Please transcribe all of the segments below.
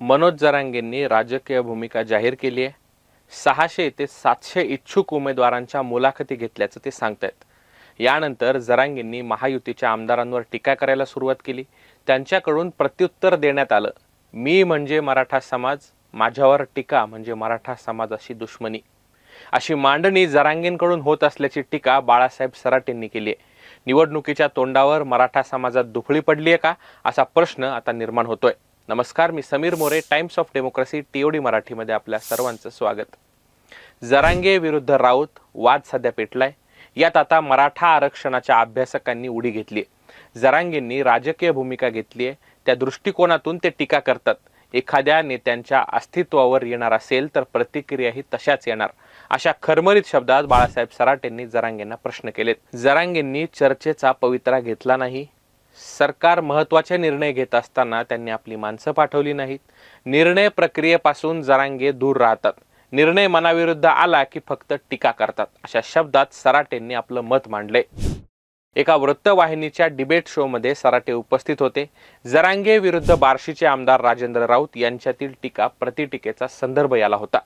मनोज जरांगेंनी राजकीय भूमिका जाहीर केली आहे. सहाशे ते सातशे इच्छुक उमेदवारांच्या मुलाखती घेतल्याचं ते सांगतायत. यानंतर जरांगेंनी महायुतीच्या आमदारांवर टीका करायला सुरुवात केली. त्यांच्याकडून प्रत्युत्तर देण्यात आलं. मी म्हणजे मराठा समाज माझ्यावर टीका म्हणजे मराठा समाजाशी दुश्मनी. अशी मांडणी जरांगेंकडून होत असल्याची टीका बाळासाहेब सराटेंनी केली आहे. निवडणुकीच्या तोंडावर मराठा समाजात दुफळी पडली आहे का? असा प्रश्न आता निर्माण होतोय. नमस्कार मी Sameer More Times of Democracy TOD मराठीमध्ये आपल्या सर्वांचं स्वागत. जरांगे विरुद्ध राऊत वाद सध्या पेटलाय. यात आता मराठा आरक्षणाच्या अभ्यासकांनी उडी घेतली जरांगेंनी राजकीय भूमिका घेतली आहे त्या दृष्टिकोनातून ते टीका करतात. एखाद्या नेत्यांच्या अस्तित्वावर येणार असेल तर प्रतिक्रियाही तशाच येणार. अशा खरमरीत शब्दात बाळासाहेब सराटेंनी जरांगेंना प्रश्न केलेत. जरांगेंनी चर्चेचा पवित्रा घेतला नाही. सरकार महत्त्वाचे निर्णय घेत असताना त्यांनी आपली माणसं पाठवली नाहीत. निर्णय प्रक्रियेपासून जरांगे दूर राहतात. निर्णय मनाविरुद्ध आला की फक्त टीका करतात. अशा शब्दात सराटेंनी आपलं मत मांडलंय एका वृत्तवाहिनीच्या डिबेट शोमध्ये सराटे उपस्थित होते. जरांगे विरुद्ध बार्शीचे आमदार राजेंद्र राऊत यांच्यातील टीका प्रतिटीकेचा संदर्भ याला होता.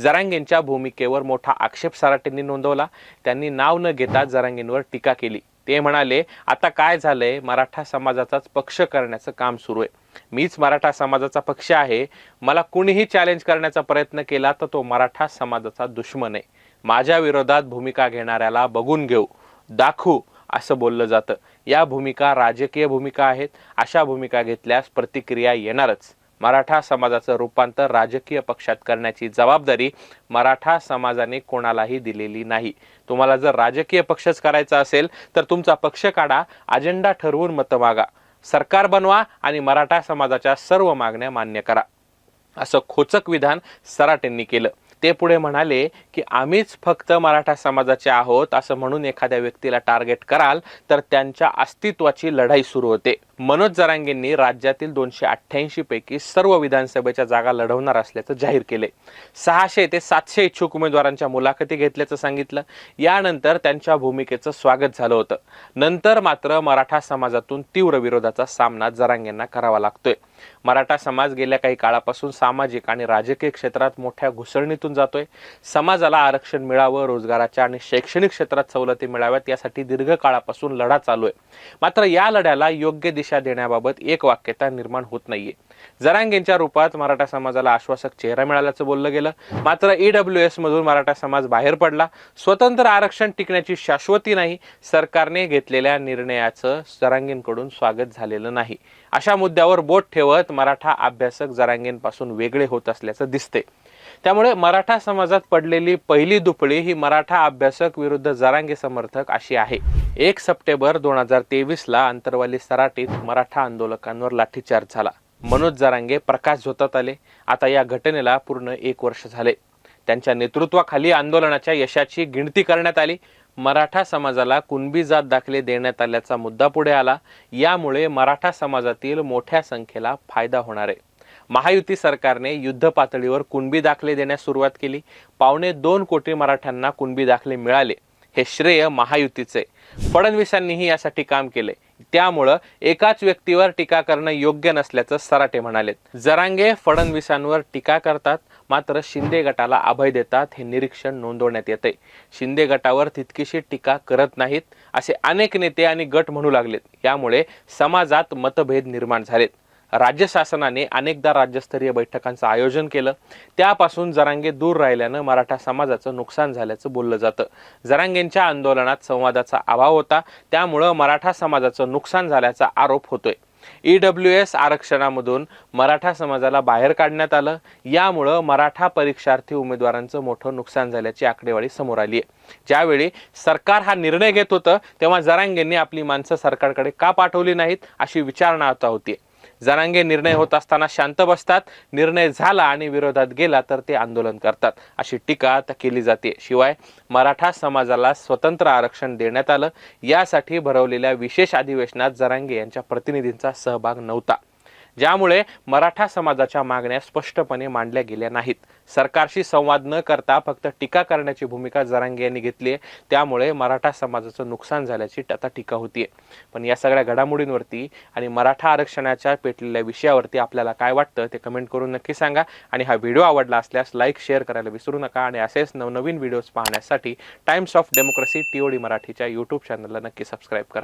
जरांगेंच्या भूमिकेवर मोठा आक्षेप सराटेंनी नोंदवला. त्यांनी नाव न घेता जरांगेंवर टीका केली. ते म्हणाले आता काय झालंय? मराठा समाजाचाच पक्ष करण्याचं काम सुरू आहे. मीच मराठा समाजाचा पक्ष आहे. मला कुणीही चॅलेंज करण्याचा प्रयत्न केला तर तो मराठा समाजाचा दुश्मन आहे. माझ्या विरोधात भूमिका घेणाऱ्याला बघून घेऊ दाखवू असं बोललं जातं. या भूमिका राजकीय भूमिका आहेत. अशा भूमिका घेतल्यास प्रतिक्रिया येणारच. मराठा समाजाचं रूपांतर राजकीय पक्षात करण्याची जबाबदारी मराठा समाजाने कोणालाही दिलेली नाही. तुम्हाला जर राजकीय पक्षच करायचा असेल तर तुमचा पक्ष काढा अजेंडा ठरवून मतं मागा. सरकार बनवा आणि मराठा समाजाच्या सर्व मागण्या मान्य करा. असं खोचक विधान सराटेंनी केलं. ते पुढे म्हणाले की आम्हीच फक्त मराठा समाजाचे आहोत असं म्हणून एखाद्या व्यक्तीला टार्गेट कराल तर त्यांच्या अस्तित्वाची लढाई सुरू होते. मनोज जरांगेंनी राज्यातील दोनशे अठ्ठ्याऐंशी पैकी सर्व विधानसभेच्या जागा लढवणार असल्याचं जाहीर केले सहाशे ते सातशे इच्छुक उमेदवारांच्या मुलाखती घेतल्याचं सांगितलं. यानंतर त्यांच्या भूमिकेचं स्वागत झालं होतं. नंतर मात्र मराठा समाजातून तीव्र विरोधाचा सामना जरांगेंना करावा लागतोय. मराठा समाज गेल्या काही काळापासून सामाजिक आणि राजकीय क्षेत्रात मोठ्या घुसळणीतून जातोय. समाजाला आरक्षण मिळावं रोजगाराच्या आणि शैक्षणिक क्षेत्रात सवलती मिळाव्यात यासाठी दीर्घकाळापासून लढा चालू आहे. मात्र या लढ्याला योग्य दिशा देण्याबाबत एक वाक्यता निर्माण होत नाहीये. जरांगेंच्या रूपात मराठा समाजाला आश्वासक चेहरा मिळाल्याचं बोललं गेलं. मात्र ईडब्ल्यू एस मधून मराठा समाज बाहेर पडला. स्वतंत्र आरक्षण टिकण्याची शाश्वती नाही. सरकारने घेतलेल्या निर्णयाचं जरांगेंकडून स्वागत झालेलं नाही. अशा मुद्द्यावर बोट ठेवत मराठा अभ्यासक जरांगेंपासून वेगळे होत असल्याचं दिसते त्यामुळे मराठा समाजात पडलेली पहिली दुपळी ही मराठा अभ्यासक विरुद्ध जरांगे समर्थक अशी आहे. एक सप्टेंबर दोन हजार तेवीसला अंतरवाली सराटीत मराठा आंदोलकांवर लाठीचार्ज झाला. मनोज जरांगे प्रकाश झोतात आले. आता या घटनेला पूर्ण एक वर्ष झाले. त्यांच्या नेतृत्वाखाली आंदोलनाच्या यशाची गिणती करण्यात आली. मराठा समाजाला कुणबी जात दाखले देण्यात आल्याचा मुद्दा पुढे आला. यामुळे मराठा समाजातील मोठ्या संख्येला फायदा होणार आहे. महायुती सरकारने युद्ध पातळीवर कुणबी दाखले देण्यास सुरुवात केली. पावणे दोन कोटी मराठ्यांना कुणबी दाखले मिळाले. हे श्रेय महायुतीचे. फडणवीसांनीही यासाठी काम केले. त्यामुळं एकाच व्यक्तीवर टीका करणं योग्य नसल्याचं सराटे म्हणालेत. जरांगे फडणवीसांवर टीका करतात मात्र शिंदे गटाला अभय देतात हे निरीक्षण नोंदवण्यात येते शिंदे गटावर तितकीशी टीका करत नाहीत असे अनेक नेते आणि गट म्हणू लागलेत. यामुळे समाजात मतभेद निर्माण झालेत. राज्य शासनाने अनेकदा राज्यस्तरीय बैठकांचं आयोजन केलं. त्यापासून जरांगे दूर राहिल्यानं मराठा समाजाचं नुकसान झाल्याचं बोललं जातं. जरांगेंच्या आंदोलनात संवादाचा अभाव होता. त्यामुळं मराठा समाजाचं नुकसान झाल्याचा आरोप होतोय. डब्ल्यू एस आरक्षणामधून मराठा समाजाला बाहेर काढण्यात आलं. यामुळं मराठा परीक्षार्थी उमेदवारांचं मोठं नुकसान झाल्याची आकडेवारी समोर आली आहे. ज्यावेळी सरकार हा निर्णय घेत होतं तेव्हा जरांगेंनी आपली माणसं सरकारकडे का पाठवली नाहीत अशी विचारणा आता होती जरांगे निर्णय होत असताना शांत बसतात. निर्णय झाला आणि विरोधात गेला तर ते आंदोलन करतात. अशी टीका आता केली जाते. शिवाय मराठा समाजाला स्वतंत्र आरक्षण देण्यात आलं. यासाठी भरवलेल्या विशेष अधिवेशनात जरांगे यांच्या प्रतिनिधींचा सहभाग नव्हता. ज्यामुळे मराठा समाजाच्या मागण्या स्पष्टपणे मांडल्या गेल्या नाहीत. सरकारशी संवाद न करता फक्त टीका करण्याची भूमिका जरांगे यांनी घेतली आहे. त्यामुळे मराठा समाजाचं नुकसान झाल्याची आता टीका होतीये. पण या सगळ्या घडामोडींवरती आणि मराठा आरक्षणाच्या पेटलेल्या विषयावरती आपल्याला काय वाटतं ते कमेंट करून नक्की सांगा. आणि हा व्हिडिओ आवडला असल्यास लाईक शेअर करायला विसरू नका. आणि असेच नवनवीन व्हिडिओज पाहण्यासाठी टाइम्स ऑफ डेमोक्रेसी टीओडी मराठीच्या यूट्यूब चॅनलला नक्की सबस्क्राईब करा.